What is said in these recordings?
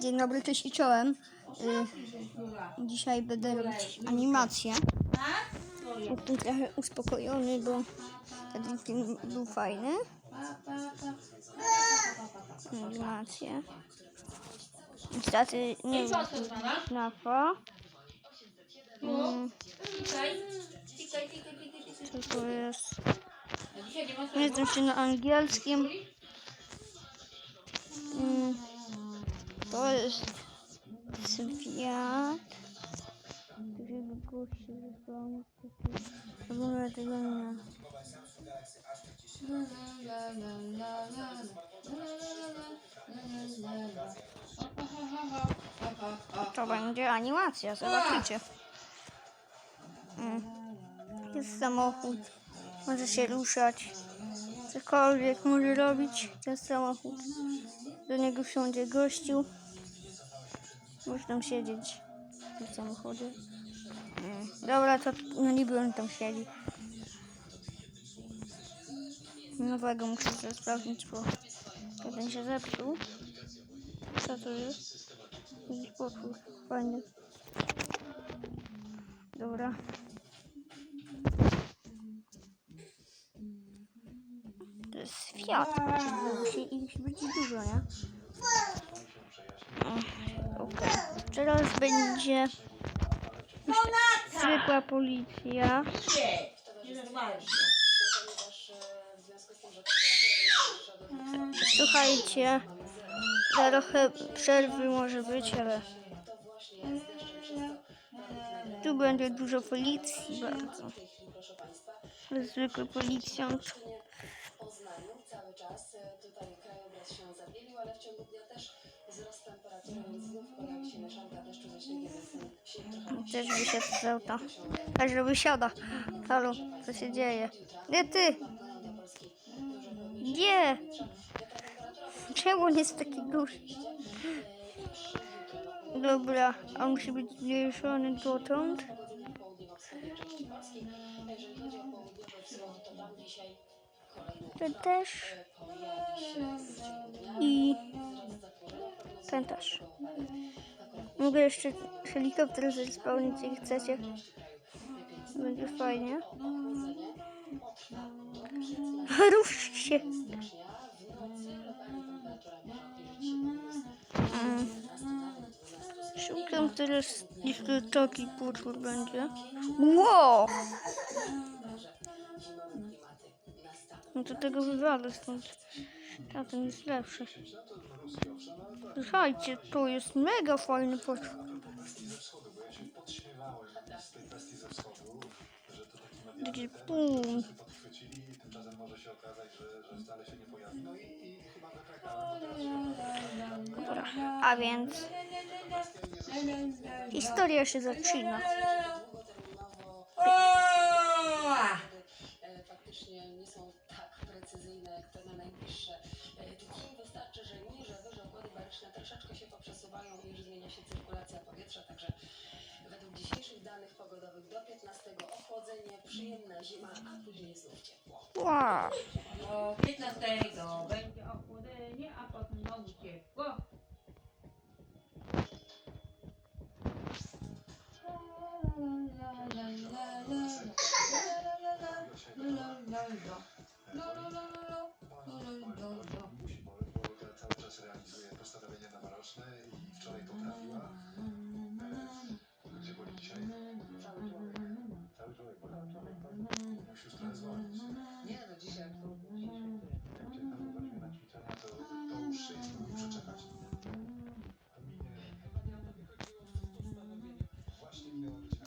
Dzień dobry, cześć i czołem. Y, dzisiaj będę robić animację. Jestem trochę uspokojony, bo ten film był fajny. Animację. Niestety nie wiem, na to. Mm, co to jest? Nie znam się na angielskim. Mm, to jest kwiat. Takiego gościa zostało niestety. W ogóle tego nie. To będzie animacja, zobaczycie. Mm. Jest samochód. Może się ruszać. Cokolwiek może robić ten samochód. Do niego wsiądzie gościu. Może tam siedzieć w tym samochodzie. Mm. Dobra, to no niby on tam siedzi. Nowego muszę sobie sprawdzić, bo jeden się zepsuł. Co to jest? Jakiś potwór. Fajny. Dobra. To jest Fiat. Musi ich być dużo, nie? Teraz będzie zwykła policja. Słuchajcie, trochę przerwy może być, ale tu będzie dużo policji bardzo. Zwykły policjant. Cały czas e, tutaj krajobraz się zabielił, ale w ciągu dnia też wzrost temperatury, więc Też wysiadł z auta. Każdy wysiada. Halo, co się dzieje? Nie ty! Gdzie? Czemu on jest taki duży? Dobra, a musi być zmniejszony dotąd. To też się i ten też. Mogę jeszcze helikopter zespałnić, jeśli chcecie. Będzie fajnie. Rusz się. Mm. Szukam teraz, jeszcze taki potwór będzie. Wow! No to tego wywalę stąd. A ten jest lepszy. Słuchajcie, to jest mega fajny to taki pum. temat podchwycili i tymczasem może się okazać, że, że wcale się nie pojawi. No i, i chyba wyprakałem to teraz się Dobra, a więc historia się zaczyna. faktycznie nie są tak precyzyjne jak te na najbliższe układy baryczne troszeczkę się poprzesuwają, iż zmienia się cyrkulacja powietrza, także według dzisiejszych danych pogodowych do 15 ochłodzenie, przyjemna zima, a później znów ciepło. Wow. Do 15 będzie ochłodzenie, a potem znowu ciepło.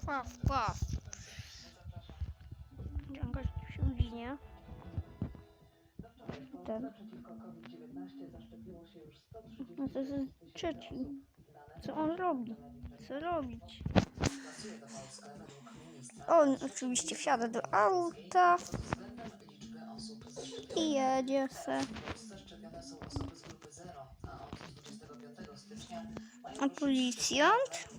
Paf, paf. Ciągasz się uginie. Ten. Przeciwko COVID-19 zaszczepiło się już 130 No to jest trzeci. Co on robi? Co robić? On oczywiście wsiada do auta i jedzie se. W Polsce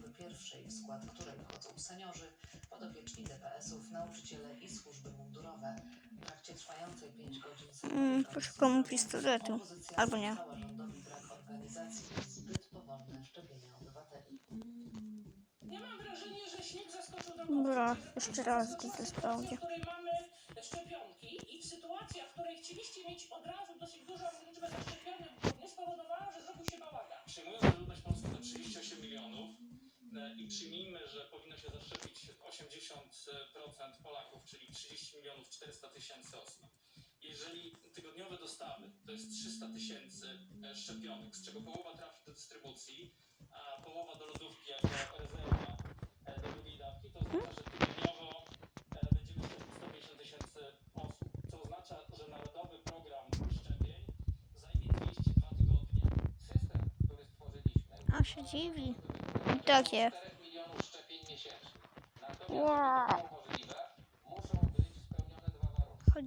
nauczyciele i służby mundurowe. W trakcie trwającej 5 godzin Mm, poszukam mu pistoletu. Albo nie. rządowi brak organizacji zbyt powolne szczepienia obywateli. Ja mam wrażenie, że śnieg zaskoczył do Dobra, jeszcze raz go to sprawdzę. której mamy szczepionki i w sytuacjach, w której chcieliście mieć od razu dosyć dużą liczbę zaszczepionych, nie spowodowała, że zrobił się bałagan. Przyjmując ludność Polski do 38 milionów e, i przyjmijmy, że milionów 400 tysięcy osób. Jeżeli tygodniowe dostawy to jest 300 tysięcy e, szczepionek, z czego połowa trafi do dystrybucji, a połowa do lodówki jako rezerwa e, do drugiej dawki, to oznacza, że tygodniowo e, będziemy szczepić 150 tysięcy osób, co oznacza, że narodowy program szczepień zajmie 202 tygodnie. System, który stworzyliśmy. A się dziwi. Takie. 4 milionów szczepień miesięcznie. Natomiast, Wow. To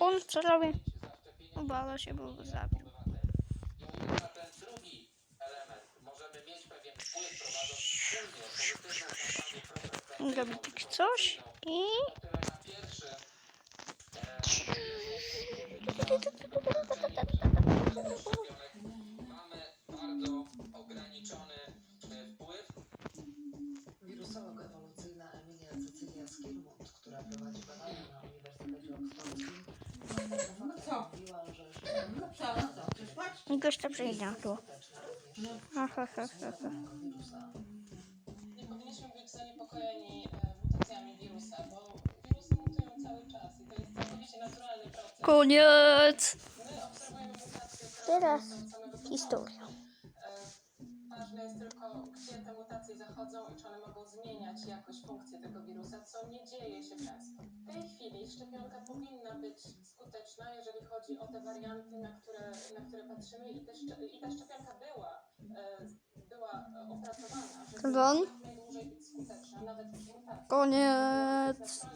On co robi? Obala się, bo go zabił. obywateli. I o ile I gościa przyjdzie tu. skuteczna również Aha, ha, ha, ha. tego wirusa. Nie powinniśmy być zaniepokojeni e, mutacjami wirusa, bo wirusy mutują cały czas i to jest całkowicie naturalny proces. Koniec! My obserwujemy mutacje Teraz historia. Ważne jest tylko, gdzie te mutacje zachodzą i czy one mogą zmieniać jakość, funkcję tego wirusa, co nie dzieje się często. W tej chwili szczepionka powinna być skuteczna, jeżeli chodzi o te warianty, na które, na które patrzymy i, te i ta szczepionka była, e, była opracowana, żeby najdłużej być skuteczna, nawet. Koniec!